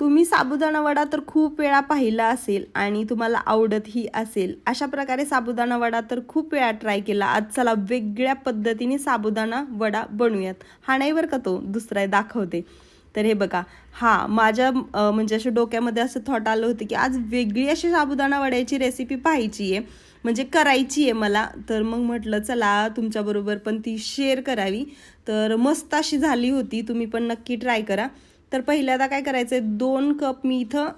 तुम्ही साबुदाणा वडा तर खूप वेळा पाहिला असेल आणि तुम्हाला आवडतही असेल. अशा प्रकारे साबुदाणा वडा तर खूप वेळा ट्राय केला. आज चला वेगळ्या पद्धतीने साबुदाणा वडा बनवूयात. हा नाही बरं का तो दुसरा आहे, दाखवते. तर हे बघा. हा माझ्या म्हणजे अशा डोक्यामध्ये असं थॉट आलं होतं की आज वेगळी अशी साबुदाणा वड्याची रेसिपी पाहायची आहे. म्हणजे करायची आहे मला. तर मग म्हटलं चला तुमच्याबरोबर पण ती शेअर करावी. तर मस्त अशी झाली होती. तुम्ही पण नक्की ट्राय करा. तर पहिल्यांदा काय करायचं आहे दोन कप मी इथं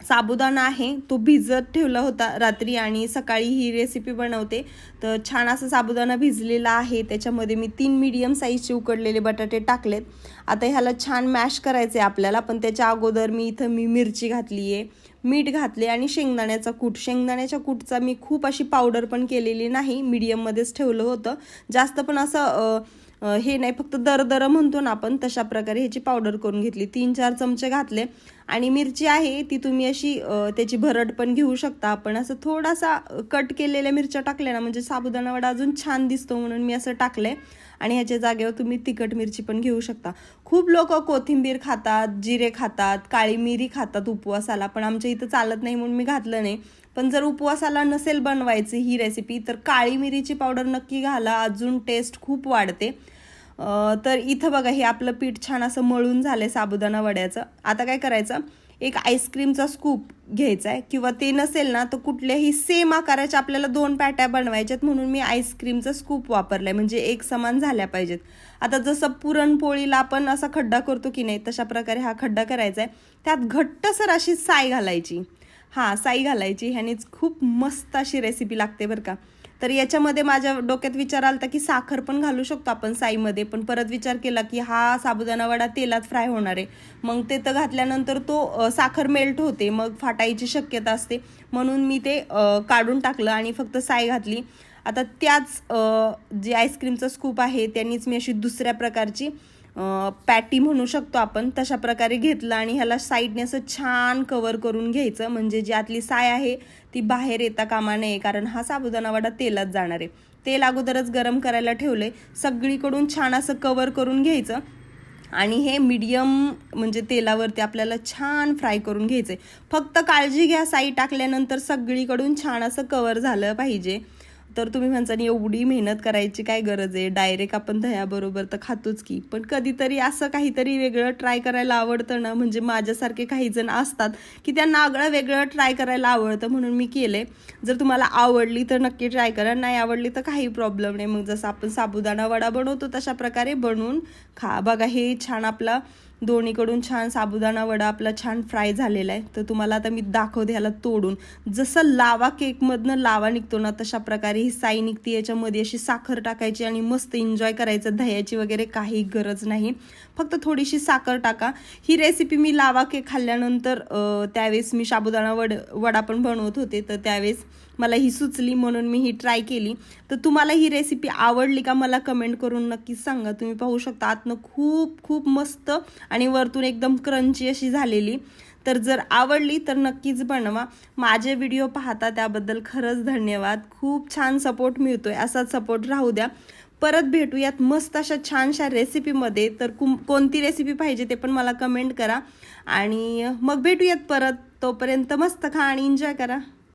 साबुदाणा आहे तो भिजत ठेवला होता रात्री आणि सकाळी ही रेसिपी बनवते. तर छान असं साबुदाणा भिजलेला आहे त्याच्यामध्ये मी तीन मीडियम साईजचे उकडलेले बटाटे टाकलेत. आता ह्याला छान मॅश करायचे आहे आपल्याला पण त्याच्या अगोदर मी इथं मी मिरची घातली आहे मीठ घातले आणि शेंगदाण्याचा कूट. शेंगदाण्याच्या कूटचा मी खूप अशी पावडर पण केलेली नाही मीडियममध्येच ठेवलं होतं. जास्त पण असं हे नाही फक्त दर दर म्हणतो ना आपण तशा प्रकारे ह्याची पावडर करून घेतली. तीन चार चमचे घातले आणि मिरची आहे ती तुम्ही अशी त्याची भरड पण घेऊ शकता. आपण असं थोडासा कट केलेल्या मिरच्या टाकल्या ना म्हणजे साबुदाणा वडा अजून छान दिसतो म्हणून मी असं टाकलंय. आणि ह्याच्या जागेवर तुम्ही तिखट मिरची पण घेऊ शकता. खूप लोक कोथिंबीर खातात जिरे खातात काळी मिरी खातात उपवासाला पण आमच्या इथं चालत नाही म्हणून मी घातलं नाही. पण जर उपवासाला नसेल बनवायची ही रेसिपी तर काळी मिरीची पावडर नक्की घाला. अजून टेस्ट खूप वाढते. तर इथं बघा हे आपलं पीठ छान असं मळून झालंय साबुदाणा वड्याचं. आता काय करायचं? एक आईस्क्रीमचा स्कूप घ्यायचा आहे किंवा ते नसेल ना तर कुठल्याही सेम आकाराच्या आपल्याला दोन पॅट्या बनवायच्यात. म्हणून मी आईस्क्रीमचा स्कूप वापरलाय. म्हणजे एक समान झाल्या पाहिजेत. आता जसं पुरणपोळीला आपण असा खड्डा करतो की नाही तशा प्रकारे हा खड्डा करायचा आहे त्यात घट्टसर अशी साय घालायची. हां साई घालायची. ह्यानेच खूप मस्त अशी रेसिपी लागते बरं का. तर याच्यामध्ये माझ्या डोक्यात विचार आलता की साखर पण घालू शकतो आपण साईमध्ये पण परत विचार केला की हा साबुदाणा वडा तेलात फ्राय होणार आहे. मग ते तर घातल्यानंतर तो साखर मेल्ट होते मग फाटायची शक्यता असते. म्हणून मी ते काढून टाकलं आणि फक्त साय घातली. आता त्याच जी जे स्कूप आहे त्यांनीच मी अशी दुसऱ्या प्रकारची पॅटी म्हणू शकतो आपण तशा प्रकारे घेतलं आणि ह्याला साईडने असं छान कवर करून घ्यायचं. म्हणजे जी आतली साय आहे ती बाहेर येता कामा नये कारण हा साबुदाणा वडा तेलात जाणार आहे. तेल अगोदरच गरम करायला ठेवलं आहे सगळीकडून छान असं कवर करून घ्यायचं. आणि हे मीडियम म्हणजे तेलावरती आपल्याला छान फ्राय करून घ्यायचं आहे फक्त काळजी घ्या साई टाकल्यानंतर सगळीकडून छान असं कवर झालं पाहिजे. तर तुम्ही म्हणसान एवढी मेहनत करायची काय गरज आहे? डायरेक्ट आपण दह्याबरोबर तर खातोच की. पण कधीतरी असं काहीतरी वेगळं ट्राय करायला आवडतं ना म्हणजे माझ्यासारखे काही जण असतात की त्यांना आगळं वेगळं ट्राय करायला आवडतं म्हणून मी केले जर तुम्हाला आवडली तर नक्की ट्राय करा नाही आवडली तर काही प्रॉब्लेम नाही. मग जसं आपण साबुदाणा वडा बनवतो तशा प्रकारे बनवून खा. बघा हे छान आपला दोन्हीकडून छान साबुदाणा वडा आपला छान फ्राय झालेला आहे. तर तुम्हाला आता मी दाखवते ह्याला तोडून. जसं लावा केकमधनं लावा निघतो ना तशा प्रकारे ही साई निघते. याच्यामध्ये अशी साखर टाकायची आणि मस्त एन्जॉय करायचं. दह्याची वगैरे काही गरज नाही. फक्त थोडीशी साखर टाका. ही रेसिपी मी लावा केक खाल्ल्यानंतर त्यावेळेस मी साबुदाणा वड वडा पण बनवत होते. तर त्यावेळेस मला ही सुचली म्हणून मी ही ट्राय केली. तर तुम्हाला ही रेसिपी आवडली का मला कमेंट करून नक्कीच सांगा. तुम्ही पाहू शकता आतनं खूप खूप मस्त आणि वरतून एकदम क्रंची अशी झालेली. तर जर आवडली तर नक्कीच बनवा. माझे व्हिडिओ पाहता त्याबद्दल खरंच धन्यवाद. खूप छान सपोर्ट मिळतोय. असाच सपोर्ट राहू द्या. परत भेटूयात मस्त अशा छानशा रेसिपीमध्ये तर कुम कोणती रेसिपी पाहिजे ते पण मला कमेंट करा. आणि मग भेटूयात परत. तोपर्यंत मस्त खा आणि एन्जॉय करा.